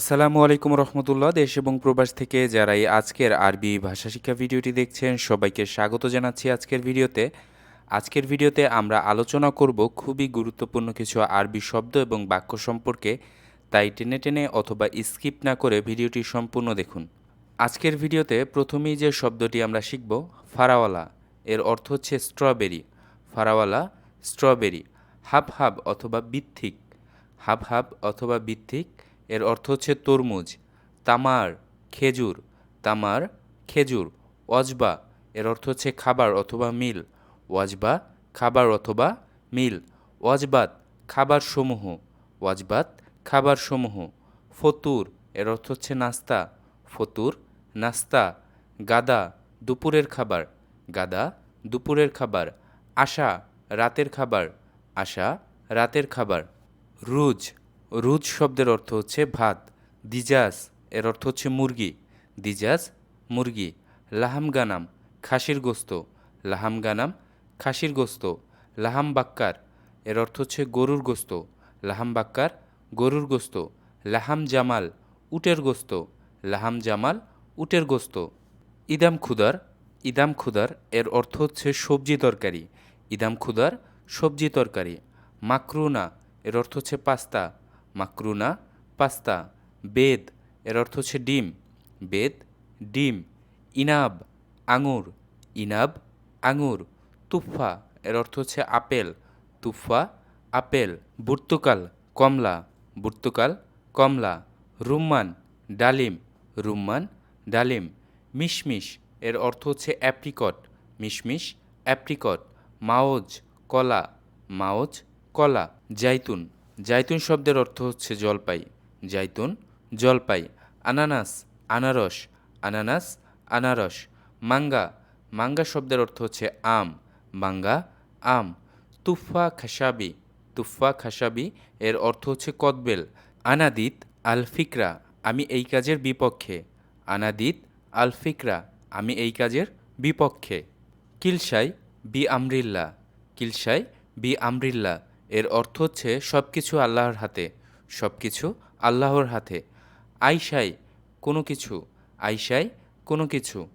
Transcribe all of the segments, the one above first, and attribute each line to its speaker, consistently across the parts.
Speaker 1: আসসালামু আলাইকুম রহমতুল্লাহ, দেশ এবং প্রবাস থেকে যারা এই আজকের আরবি ভাষা শিক্ষা ভিডিওটি দেখছেন, সবাইকে স্বাগত জানাচ্ছি আজকের ভিডিওতে। আজকের ভিডিওতে আমরা আলোচনা করব খুবই গুরুত্বপূর্ণ কিছু আরবি শব্দ এবং বাক্য সম্পর্কে। তাই টেনে টেনে অথবা স্কিপ না করে ভিডিওটি সম্পূর্ণ দেখুন। আজকের ভিডিওতে প্রথমেই যে শব্দটি আমরা শিখব, ফারাওয়ালা। এর অর্থ হচ্ছে স্ট্রবেরি। ফারাওয়ালা, স্ট্রবেরি। হাব হাব অথবা বিথিক হাব হাব অথবা বিথিক এর অর্থ হচ্ছে তরমুজ, তামার খেজুর তামার খেজুর অজবা এর অর্থ হচ্ছে খাবার অথবা মিল, ওয়াজবা, খাবার অথবা মিল, ওয়াজবাত, খাবার সমূহ, ওয়াজবাত, খাবার সমূহ, ফতুর, এর অর্থ হচ্ছে নাস্তা, ফতুর, নাস্তা, গাদা, দুপুরের খাবার, গাদা, দুপুরের খাবার, আশা, রাতের খাবার, আশা, রাতের খাবার, রুজ রুজ শব্দের অর্থ হচ্ছে ভাত। দিজাস এর অর্থ হচ্ছে মুরগি। দিজাস মুরগি। লাহাম গানাম, খাসির গোস্ত। লাহাম গানাম, খাসির গোস্ত। লাহাম বাক্কার এর অর্থ হচ্ছে গরুর গোস্ত। লাহাম বাক্কার, গরুর গোস্ত। লাহাম জামাল, উটের গোস্ত। লাহাম জামাল, উটের গোস্ত। ইদাম খুদার ইদাম খুদার এর অর্থ হচ্ছে সবজি তরকারি। ইদাম খুদার, সবজি তরকারি। মাকরুনা এর অর্থ হচ্ছে পাস্তা। মাকরুনা, পাস্তা। বেদ, এর অর্থ হচ্ছে ডিম। বেদ, ডিম। ইনাব, আঙুর। ইনাব, আঙুর। তুফা এর অর্থ হচ্ছে আপেল। তুফা আপেল। বুর্তুকাল, কমলা। বুর্তুকাল, কমলা। রুম্মান, ডালিম। রুম্মান, ডালিম। মিশমিশ, এর অর্থ হচ্ছে অ্যাপ্রিকট। মিশমিশ, অ্যাপ্রিকট। মাওজ, কলা। মাওজ, কলা। জাইতুন। জাইতুন শব্দের অর্থ হচ্ছে জলপাই। জাইতুন, জলপাই, আনানাস, আনারস আনানাস, আনারস। মাঙ্গা মাঙ্গা শব্দের অর্থ হচ্ছে আম। মাঙ্গা, আম। তুফা খাসাবি তুফা খাসাবি এর অর্থ হচ্ছে কদবেল। আনাদিত আল ফিকরা আমি এই কাজের বিপক্ষে। আনাদিত আল ফিকরা আমি এই কাজের বিপক্ষে। কিলসাই বি আমরিল্লা। কিলসাই বি আমরিল্লা। এর অর্থ হচ্ছে সব কিছু আল্লাহর হাতে সব কিছু আল্লাহর হাতে। আইসাই কোনো কিছু আইসাই কোনো কিছু।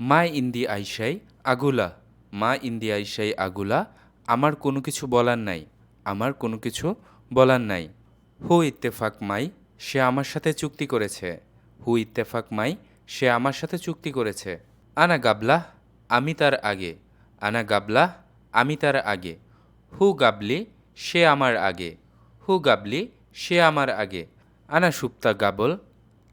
Speaker 1: মা ইন্দি আইসাই আগুলা, মা ইন্দি আইসাই আগুলা, আমার কোনো কিছু বলার নাই, আমার কোনো কিছু বলার নাই। হু ইত্তেফাক মাই, সে আমার সাথে চুক্তি করেছে। হু ইত্তেফাক মাই, সে আমার সাথে চুক্তি করেছে। আনা গাবলাহ, আমি তার আগে। আনা গাবলাহ, আমি তার আগে। হু গাবলি সে আমার আগে। হু, গাবলি, সে আমার আগে। আনা সুপ্তা গাবল,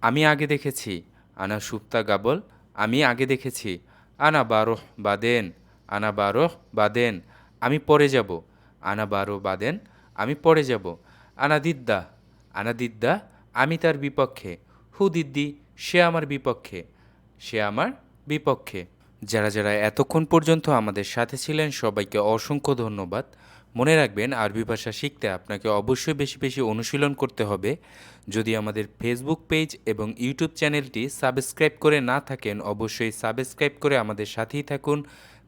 Speaker 1: আমি আগে দেখেছি। আনা সুপ্তা গাবল, আমি আগে দেখেছি। আনা বারোহ বাদেন, আনা বারোহ বাদেন, আমি পরে যাব। আনা বারো বাদেন, আমি পরে যাব। আনা দিদ্দা আনা দিদ্দা, আমি তার বিপক্ষে। হু, দিদ্দি, সে আমার বিপক্ষে। সে আমার বিপক্ষে। যারা যারা এতক্ষণ পর্যন্ত আমাদের সাথে ছিলেন, সবাইকে অসংখ্য ধন্যবাদ। মনে রাখবেন, আরবি ভাষা শিখতে আপনাকে অবশ্যই বেশি বেশি অনুশীলন করতে হবে। যদি আমাদের ফেসবুক পেজ এবং ইউটিউব চ্যানেলটি সাবস্ক্রাইব করে না থাকেন, অবশ্যই সাবস্ক্রাইব করে আমাদের সাথেই থাকুন।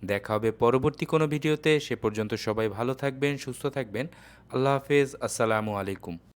Speaker 1: দেখা হবে পরবর্তী কোনো ভিডিওতে। সে পর্যন্ত সবাই ভালো থাকবেন, সুস্থ থাকবেন। আল্লাহ হাফেজ, আসসালামু আলাইকুম।